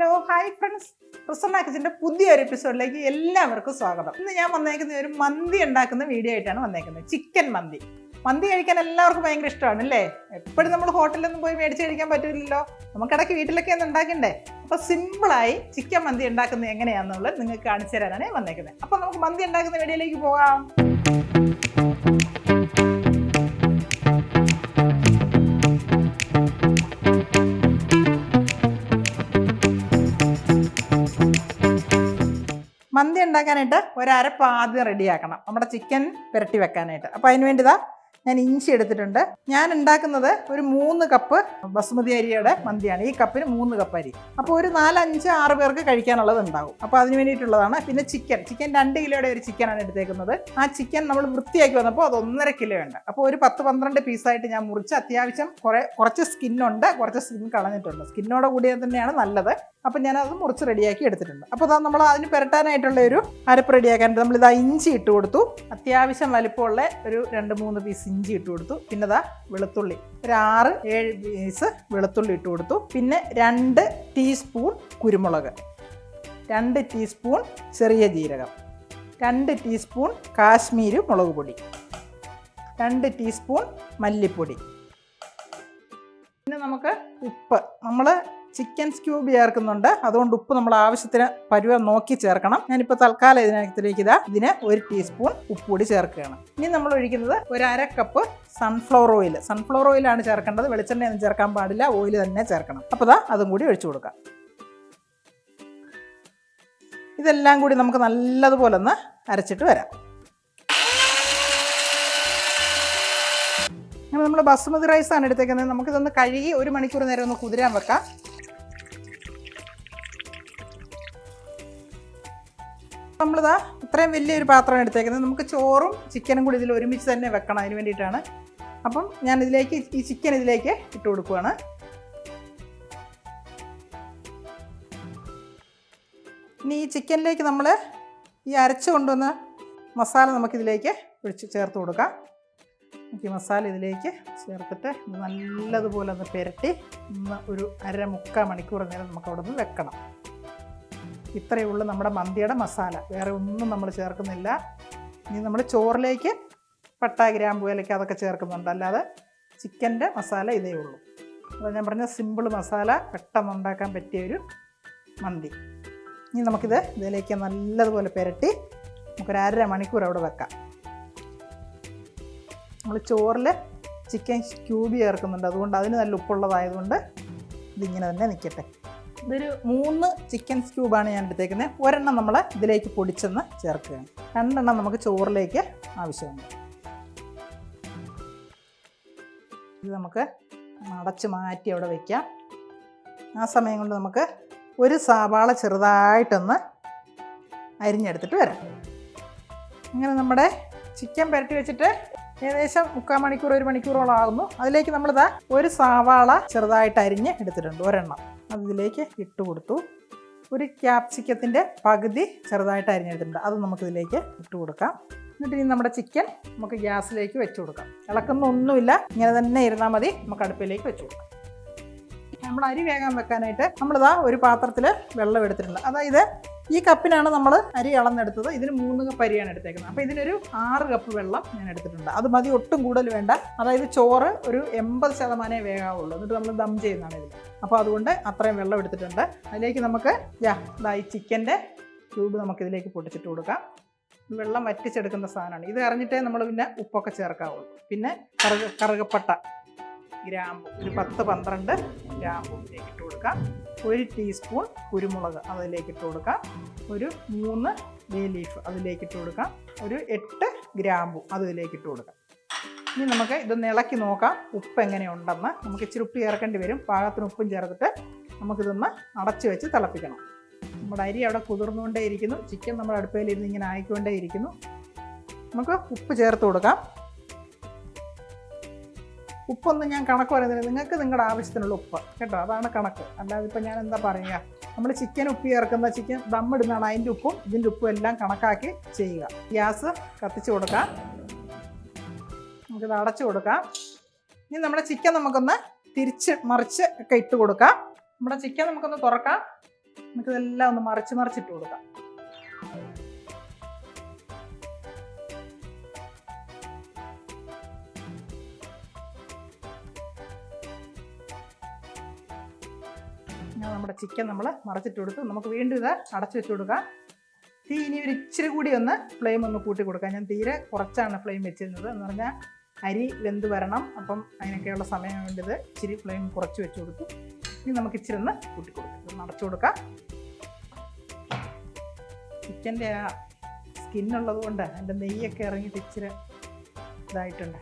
Hello hi friends. Prasanna കിച്ചന്റെ പുതിയൊരു എപ്പിസോഡിലേക്ക് എല്ലാവർക്കും സ്വാഗതം. ഇന്ന് ഞാൻ വന്നേക്കുന്ന ഒരു മന്തി ഉണ്ടാക്കുന്ന വീഡിയോ ആയിട്ടാണ് വന്നേക്കുന്നത്. ചിക്കൻ മന്തി. മന്തി കഴിക്കാൻ എല്ലാവർക്കും ഭയങ്കര ഇഷ്ടമാണ് അല്ലേ? എപ്പോഴും നമ്മൾ ഹോട്ടലിലൊന്നും പോയി മേടിച്ച് കഴിക്കാൻ പറ്റില്ലല്ലോ. നമുക്കിടയ്ക്ക് വീട്ടിലൊക്കെ ഒന്ന് ഉണ്ടാക്കണ്ടേ? അപ്പോൾ സിമ്പിളായി ചിക്കൻ മന്തി ഉണ്ടാക്കുന്നത് എങ്ങനെയാണെന്നുള്ളത് നിങ്ങൾക്ക് കാണിച്ചു തരാനാണ് വന്നേക്കുന്നത്. അപ്പോൾ നമുക്ക് മന്തി ഉണ്ടാക്കുന്ന വീഡിയോയിലേക്ക് പോകാം. മന്തി ഉണ്ടാക്കാനായിട്ട് ഒരു അരപ്പ് ആദ്യം റെഡിയാക്കണം നമ്മുടെ ചിക്കൻ പുരട്ടി വെക്കാനായിട്ട്. അപ്പോൾ അതിന് വേണ്ടിതാ ഞാൻ ഇഞ്ചി എടുത്തിട്ടുണ്ട്. ഞാൻ ഉണ്ടാക്കുന്നത് ഒരു മൂന്ന് കപ്പ് ബസുമതി അരിയുടെ മന്തിയാണ്. ഈ കപ്പിന് മൂന്ന് കപ്പ് അരി. അപ്പോൾ ഒരു നാലഞ്ച് ആറ് പേർക്ക് കഴിക്കാനുള്ളത് ഉണ്ടാവും. അപ്പോൾ അതിന് വേണ്ടിയിട്ടുള്ളതാണ്. പിന്നെ ചിക്കൻ ചിക്കൻ രണ്ട് കിലോയുടെ ഒരു ചിക്കനാണ് എടുത്തേക്കുന്നത്. ആ ചിക്കൻ നമ്മൾ വൃത്തിയാക്കി വന്നപ്പോൾ അത് ഒന്നര കിലോ ഉണ്ട്. അപ്പോൾ ഒരു പത്ത് പന്ത്രണ്ട് പീസായിട്ട് ഞാൻ മുറിച്ച് അത്യാവശ്യം കുറേ കുറച്ച് സ്കിന്നുണ്ട് കുറച്ച് സ്കിൻ കളഞ്ഞിട്ടുണ്ട്. സ്കിന്നോടെ കൂടിയത് തന്നെയാണ് നല്ലത്. അപ്പം ഞാൻ അത് മുറിച്ച് റെഡിയാക്കി എടുത്തിട്ടുണ്ട്. അപ്പോൾ അതാ നമ്മൾ അതിന് പുരട്ടാനായിട്ടുള്ള ഒരു അരപ്പ് റെഡിയാക്കാനായിട്ട് നമ്മൾ ഇതാ ഇഞ്ചി ഇട്ട് കൊടുത്തു. അത്യാവശ്യം വലിപ്പമുള്ള ഒരു രണ്ട് മൂന്ന് പീസ് ഇഞ്ചി ഇട്ട് കൊടുത്തു. പിന്നെ ഇതാ വെളുത്തുള്ളി. ഒരു ആറ് ഏഴ് പീസ് വെളുത്തുള്ളി ഇട്ട് കൊടുത്തു. പിന്നെ രണ്ട് ടീസ്പൂൺ കുരുമുളക്. രണ്ട് ടീസ്പൂൺ ചെറിയ ജീരകം. രണ്ട് ടീസ്പൂൺ കാശ്മീരി മുളക് പൊടി. രണ്ട് ടീസ്പൂൺ മല്ലിപ്പൊടി. പിന്നെ നമുക്ക് ഉപ്പ്. നമ്മൾ ചിക്കൻ ക്യൂബ് ചേർക്കുന്നുണ്ട്. അതുകൊണ്ട് ഉപ്പ് നമ്മൾ ആവശ്യത്തിന് പരുവ നോക്കി ചേർക്കണം. ഞാനിപ്പോൾ തൽക്കാലം ഇതിനകത്തിലേക്ക് ഇതാ ഇതിന് ഒരു ടീസ്പൂൺ ഉപ്പ് കൂടി ചേർക്കുകയാണ്. ഇനി നമ്മൾ ഒഴിക്കുന്നത് ഒരു അര കപ്പ് സൺഫ്ലവർ ഓയിൽ സൺഫ്ലവർ ഓയിലാണ് ചേർക്കേണ്ടത്. വെളിച്ചെണ്ണയൊന്നും ചേർക്കാൻ പാടില്ല. ഓയിൽ തന്നെ ചേർക്കണം. അപ്പോൾ ദാ അതും കൂടി ഒഴിച്ചു കൊടുക്കാം. ഇതെല്ലാം കൂടി നമുക്ക് നല്ലതുപോലെ ഒന്ന് അരച്ചിട്ട് വരാം. അങ്ങനെ നമ്മൾ ബസുമതി റൈസാണ് എടുത്തേക്കുന്നത്. നമുക്കിതൊന്ന് കഴുകി ഒരു മണിക്കൂർ നേരം ഒന്ന് കുതിരാൻ വെക്കാം. നമ്മളിതാ ഇത്രയും വലിയൊരു പാത്രമാണ് എടുത്തേക്കുന്നത്. നമുക്ക് ചോറും ചിക്കനും കൂടി ഇതിൽ ഒരുമിച്ച് തന്നെ വെക്കണം അതിന് വേണ്ടിയിട്ടാണ്. അപ്പം ഞാൻ ഇതിലേക്ക് ഈ ചിക്കൻ ഇതിലേക്ക് ഇട്ട് കൊടുക്കുകയാണ് ഇനി ഈ ചിക്കനിലേക്ക് നമ്മൾ ഈ അരച്ച് കൊണ്ടുവന്ന മസാല നമുക്കിതിലേക്ക് ഒഴിച്ച് ചേർത്ത് കൊടുക്കാം. ഈ മസാല ഇതിലേക്ക് ചേർത്തിട്ട് നല്ലതുപോലെ ഒന്ന് പുരട്ടി ഒരു അര മുക്കാൽ മണിക്കൂർ നേരം നമുക്ക് അവിടെ നിന്ന് വെക്കണം. ഇത്രയേ ഉള്ളൂ നമ്മുടെ മന്തിയുടെ മസാല. വേറെ ഒന്നും നമ്മൾ ചേർക്കുന്നില്ല. ഇനി നമ്മൾ ചോറിലേക്ക് പട്ട ഗ്രാമ്പു ഏലക്ക അതൊക്കെ ചേർക്കുന്നുണ്ട്. അല്ലാതെ ചിക്കന്റെ മസാല ഇതേ ഉള്ളൂ. അത് ഞാൻ പറഞ്ഞ സിമ്പിൾ മസാല പെട്ടെന്ന് ഉണ്ടാക്കാൻ പറ്റിയ ഒരു മന്തി. ഇനി നമുക്കിത് ഇതിലേക്ക് നല്ലതുപോലെ പുരട്ടി നമുക്കൊരു അര മണിക്കൂർ അവിടെ വെക്കാം. നമ്മൾ ചോറിൽ ചിക്കൻ ക്യൂബ് ചേർക്കുന്നുണ്ട്. അതുകൊണ്ട് അതിന് നല്ല ഉപ്പുള്ളതായതുകൊണ്ട് ഇതിങ്ങനെ തന്നെ നിൽക്കട്ടെ. ഇതൊരു മൂന്ന് ചിക്കൻ ക്യൂബാണ് ഞാൻ എടുത്തേക്കുന്നത് ഒരെണ്ണം നമ്മൾ ഇതിലേക്ക് പൊടിച്ചെന്ന് ചേർക്കുകയാണ്. രണ്ടെണ്ണം നമുക്ക് ചോറിലേക്ക് ആവശ്യമുണ്ട്. ഇത് നമുക്ക് അടച്ച് മാറ്റി അവിടെ വയ്ക്കാം ആ സമയം കൊണ്ട് നമുക്ക് ഒരു സവാള ചെറുതായിട്ടൊന്ന് അരിഞ്ഞെടുത്തിട്ട് വരാം. ഇങ്ങനെ നമ്മുടെ ചിക്കൻ പുരട്ടി വെച്ചിട്ട് ഏകദേശം മുക്കാൽ മണിക്കൂർ ഒരു മണിക്കൂറോളം ആകുന്നു. അതിലേക്ക് നമ്മളിതാ ഒരു സവാള ചെറുതായിട്ട് അരിഞ്ഞ് എടുത്തിട്ടുണ്ട്. ഒരെണ്ണം. അതിലേക്ക് ഇട്ട് കൊടുത്തു. ഒരു ക്യാപ്സിക്കത്തിന്റെ പകുതി ചെറുതായിട്ട് അരിഞ്ഞെടുത്തിട്ടുണ്ട്. അത് നമുക്കിതിലേക്ക് ഇട്ട് കൊടുക്കാം. എന്നിട്ട് ഇനി നമ്മുടെ ചിക്കൻ നമുക്ക് ഗ്യാസിലേക്ക് വെച്ച് കൊടുക്കാം. ഇളക്കുന്ന ഒന്നുമില്ല ഇങ്ങനെ തന്നെ ഇരുന്നാൽ മതി. നമുക്ക് അടുപ്പിലേക്ക് വെച്ച് കൊടുക്കാം. നമ്മൾ അരി വേഗം വെക്കാനായിട്ട് നമ്മളിതാ ഒരു പാത്രത്തിൽ വെള്ളം എടുത്തിട്ടുണ്ട്. അതായത് ഈ കപ്പിനാണ് നമ്മൾ അരി അളന്നെടുത്തത്. ഇതിന് മൂന്ന് കപ്പ് അരിയാണ് എടുത്തേക്കുന്നത്. അപ്പോൾ ഇതിനൊരു ആറ് കപ്പ് വെള്ളം ഞാൻ എടുത്തിട്ടുണ്ട്. അത് മതി ഒട്ടും കൂടുതൽ വേണ്ട. അതായത് ചോറ് ഒരു എൺപത് ശതമാനമേ വേഗാവുള്ളൂ എന്നിട്ട് നമ്മൾ ദം ചെയ്യുന്നതാണ് ഇതിൽ അപ്പോൾ അതുകൊണ്ട് അത്രയും വെള്ളം എടുത്തിട്ടുണ്ട്. അതിലേക്ക് നമുക്ക് യാ ഇതാ ഈ ചിക്കന്റെ ക്യൂബ് നമുക്കിതിലേക്ക് പൊട്ടിച്ചിട്ട് കൊടുക്കാം. വെള്ളം വറ്റിച്ചെടുക്കുന്ന സാധനമാണ്. ഇത് അറിഞ്ഞിട്ടേ നമ്മൾ പിന്നെ ഉപ്പൊക്കെ ചേർക്കാവുള്ളൂ. പിന്നെ കറുക കറുകപ്പട്ട ഗ്രാമ്പു. ഒരു പത്ത് പന്ത്രണ്ട് ഗ്രാമ്പു ഇതിലേക്ക് ഇട്ട് കൊടുക്കാം. ഒരു ടീസ്പൂൺ കുരുമുളക് അതിലേക്ക് ഇട്ട് കൊടുക്കാം. ഒരു മൂന്ന് ബേ ലീഫ് അതിലേക്ക് ഇട്ട് കൊടുക്കാം. ഒരു എട്ട് ഗ്രാമ്പു അതിലേക്ക് ഇട്ട് കൊടുക്കാം. ഇനി നമുക്ക് ഇതൊന്ന് ഇളക്കി നോക്കാം. ഉപ്പ് എങ്ങനെയുണ്ടെന്ന് നമുക്ക് ഇച്ചിരി ഉപ്പ് ചേർക്കേണ്ടി വരും. പാകത്തിന് ഉപ്പും ചേർത്തിട്ട് നമുക്കിതൊന്ന് അടച്ചു വെച്ച് തിളപ്പിക്കണം. നമ്മുടെ അരി അവിടെ കുതിർന്നുകൊണ്ടേ ഇരിക്കുന്നു ചിക്കൻ നമ്മുടെ അടുപ്പയിലിരുന്ന് ഇങ്ങനെ ആയിക്കൊണ്ടേ ഇരിക്കുന്നു നമുക്ക് ഉപ്പ് ചേർത്ത് കൊടുക്കാം. ഉപ്പൊന്നും ഞാൻ കണക്ക് പറയുന്നില്ല. നിങ്ങൾക്ക് നിങ്ങളുടെ ആവശ്യത്തിനുള്ള ഉപ്പ്. കേട്ടോ? അതാണ് കണക്ക്. അല്ലാതെ ഇപ്പം ഞാൻ എന്താ പറയുക? നമ്മൾ ചിക്കൻ ഉപ്പ് ചേർക്കുന്ന ചിക്കൻ ദമ്മിടുന്നതാണ് അതിന്റെ ഉപ്പും ഇതിന്റെ ഉപ്പും എല്ലാം കണക്കാക്കി ചെയ്യുക. ഗ്യാസ് കത്തിച്ച് കൊടുക്കാം. നമുക്കിത് അടച്ചു കൊടുക്കാം. ഇനി നമ്മുടെ ചിക്കൻ നമുക്കൊന്ന് തിരിച്ച് മറിച്ച് ഒക്കെ ഇട്ട് കൊടുക്കാം. നമ്മുടെ ചിക്കൻ നമുക്കൊന്ന് തുറക്കാം. നമുക്കിതെല്ലാം ഒന്ന് മറിച്ച് മറിച്ചിട്ട് കൊടുക്കാം. നമ്മുടെ ചിക്കൻ നമ്മൾ മറച്ചിട്ട് കൊടുത്തു. നമുക്ക് വീണ്ടും ഇത് അടച്ചു വെച്ച് കൊടുക്കാം. തീ ഇനി ഒരു ഇച്ചിരി കൂടി ഒന്ന് ഫ്ലെയിം ഒന്ന് കൂട്ടി കൊടുക്കാം. ഞാൻ തീരെ കുറച്ചാണ് ഫ്ലെയിം വെച്ചിരുന്നത്. എന്ന് പറഞ്ഞാൽ അരി വെന്ത് വരണം. അപ്പം അതിനൊക്കെയുള്ള സമയം വേണ്ടത് ഇച്ചിരി ഫ്ലെയിം കുറച്ച് വെച്ച് കൊടുത്തു. ഇനി നമുക്ക് ഇച്ചിരി ഒന്ന് കൂട്ടി കൊടുക്കാം. ഒന്ന് അടച്ചു കൊടുക്കാം. ചിക്കന്റെ ആ സ്കിന്നുള്ളത് കൊണ്ട് അതിന്റെ നെയ്യൊക്കെ ഇറങ്ങിയിട്ട് ഇച്ചിരി ഇതായിട്ടുണ്ട്.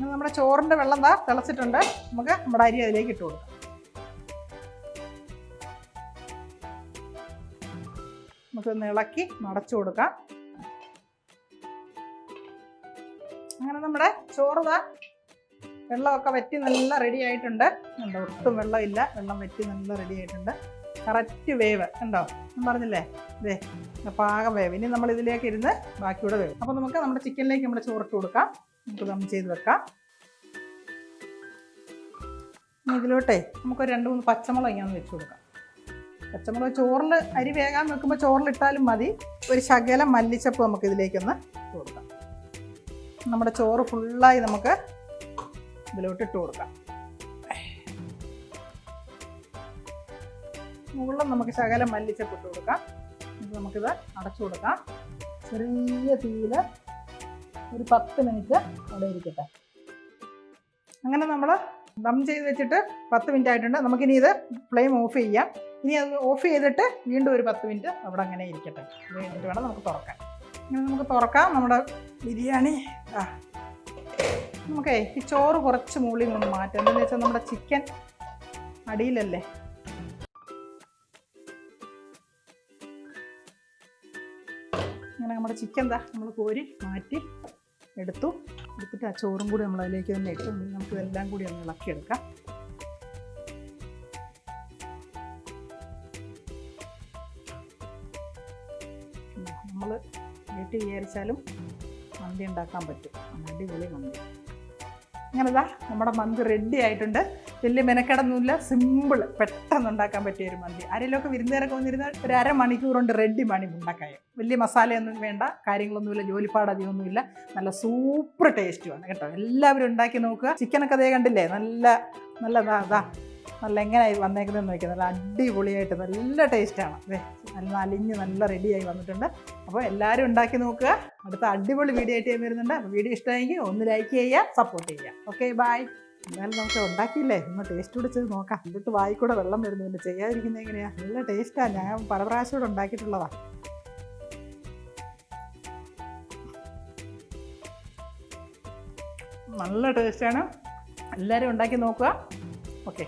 നമ്മുടെ ചോറിന്റെ വെള്ളം താ തിളച്ചിട്ടുണ്ട്. നമുക്ക് നമ്മുടെ അരി അതിലേക്ക് ഇട്ട് കൊടുക്കാം. നമുക്കൊന്ന് ഇളക്കി നടച്ചു കൊടുക്കാം. അങ്ങനെ നമ്മുടെ ചോറ് ദാ വെള്ളമൊക്കെ വറ്റി നല്ല റെഡി ആയിട്ടുണ്ട്. കണ്ടോ ഒട്ടും വെള്ളമില്ല. വെള്ളം വറ്റി നല്ല റെഡി ആയിട്ടുണ്ട്. കറക്റ്റ് വേവ്. കണ്ടോ? ഞാൻ പറഞ്ഞില്ലേ? ഇതേ പാകം വേവ്. ഇനി നമ്മൾ ഇതിലേക്ക് ഇരുന്ന് ബാക്കിയൂടെ വേവ്. അപ്പോൾ നമുക്ക് നമ്മുടെ ചിക്കനിലേക്ക് നമ്മുടെ ചോറിട്ട് കൊടുക്കാം. നമുക്ക് ദം ചെയ്ത് വെക്കാം. ഇതിലോട്ടേ നമുക്കൊരു രണ്ട് മൂന്ന് പച്ചമുളക് ഇങ്ങനെ വെച്ച് കൊടുക്കാം. പച്ചമുളക് ചോറിൽ അരി വേകാൻ വെക്കുമ്പോൾ ചോറിലിട്ടാലും മതി. ഒരു ശകലം മല്ലിച്ചപ്പ് നമുക്ക് ഇതിലേക്കൊന്ന് കൊടുക്കാം. നമ്മുടെ ചോറ് ഫുള്ളായി നമുക്ക് ഇതിലോട്ട് ഇട്ട് കൊടുക്കാം. മുകളിലും നമുക്ക് ശകലം മല്ലിച്ചപ്പ് ഇട്ട് കൊടുക്കാം. നമുക്കിത് അടച്ചു കൊടുക്കാം. ചെറിയ തീയിൽ ഒരു പത്ത് മിനിറ്റ് അവിടെ ഇരിക്കട്ടെ. അങ്ങനെ നമ്മൾ ദം ചെയ്ത് വെച്ചിട്ട് പത്ത് മിനിറ്റ് ആയിട്ടുണ്ട്. നമുക്കിനി ഇത് ഫ്ലെയിം ഓഫ് ചെയ്യാം. ഇനി അത് ഓഫ് ചെയ്തിട്ട് വീണ്ടും ഒരു പത്ത് മിനിറ്റ് അവിടെ അങ്ങനെ ഇരിക്കട്ടെ. വീണ്ടും കഴിഞ്ഞിട്ട് വേണം നമുക്ക് തുറക്കാൻ. ഇങ്ങനെ നമുക്ക് തുറക്കാം. നമ്മുടെ ബിരിയാണി. ആ. നമുക്കേ ഈ ചോറ് കുറച്ച് മുകളിൽ നിന്ന് മാറ്റാം. എന്താണെന്ന് വെച്ചാൽ നമ്മുടെ ചിക്കൻ അടിയിലല്ലേ? ഇങ്ങനെ നമ്മുടെ ചിക്കൻ എന്താ നമ്മൾ കോരി മാറ്റി. എടുത്തു. എടുത്തിട്ട് ആ ചോറും കൂടി നമ്മൾ അതിലേക്ക് തന്നെ ഇട്ടു നമുക്ക് ഇതെല്ലാം കൂടി ഒന്ന് ഇളക്കിയെടുക്കാം. നമ്മൾ വീട്ടിൽ വിചാരിച്ചാലും മന്തി ഉണ്ടാക്കാൻ പറ്റും. അടിപൊളി മന്തി. അങ്ങനെതാ നമ്മുടെ മന്തി റെഡി ആയിട്ടുണ്ട്. വലിയ മെനക്കെടൊന്നുമില്ല. സിമ്പിൾ പെട്ടെന്ന് ഉണ്ടാക്കാൻ പറ്റിയ ഒരു മന്തി. ആരെങ്കിലുമൊക്കെ വിരുന്നുകാരൊക്കെ വന്നിരുന്നാൽ ഒരു അരമണിക്കൂർ കൊണ്ട് റെഡി മണി ഉണ്ടാക്കായോ വലിയ മസാലയൊന്നും വേണ്ട കാര്യങ്ങളൊന്നുമില്ല ജോലിപ്പാട് അധികമൊന്നുമില്ല. നല്ല സൂപ്പർ ടേസ്റ്റുമാണ് കേട്ടോ. എല്ലാവരും ഉണ്ടാക്കി നോക്കുക. ചിക്കനൊക്കെ അതേ കണ്ടില്ലേ? നല്ല നല്ല ഇതാ നല്ല എങ്ങനെയായി വന്നേക്കുന്നതെന്ന് നോക്കിയാൽ നല്ല അടിപൊളിയായിട്ട് നല്ല ടേസ്റ്റാണ് അതെ നല്ല അലിഞ്ഞ് നല്ല റെഡിയായി വന്നിട്ടുണ്ട്. അപ്പോൾ എല്ലാവരും ഉണ്ടാക്കി നോക്കുക. അടുത്ത അടിപൊളി വീഡിയോ ആയിട്ട് വരുന്നുണ്ട്. അപ്പോൾ വീഡിയോ ഇഷ്ടമായെങ്കിൽ ഒന്ന് ലൈക്ക് ചെയ്യുക സപ്പോർട്ട് ചെയ്യുക. ഓക്കെ ബൈ എന്നാലും നമുക്ക് ഉണ്ടാക്കിയില്ലേ? ഒന്ന് ടേസ്റ്റ് പിടിച്ചത് നോക്കാം. എന്നിട്ട് വായിക്കൂടെ വെള്ളം വരുന്നുണ്ട് ചെയ്യാതിരിക്കുന്നത് എങ്ങനെയാ? നല്ല ടേസ്റ്റാണ് ഞാൻ പല പ്രാവശ്യം കൂടെ നല്ല ടേസ്റ്റാണ് എല്ലാവരും ഉണ്ടാക്കി നോക്കുക. ഓക്കെ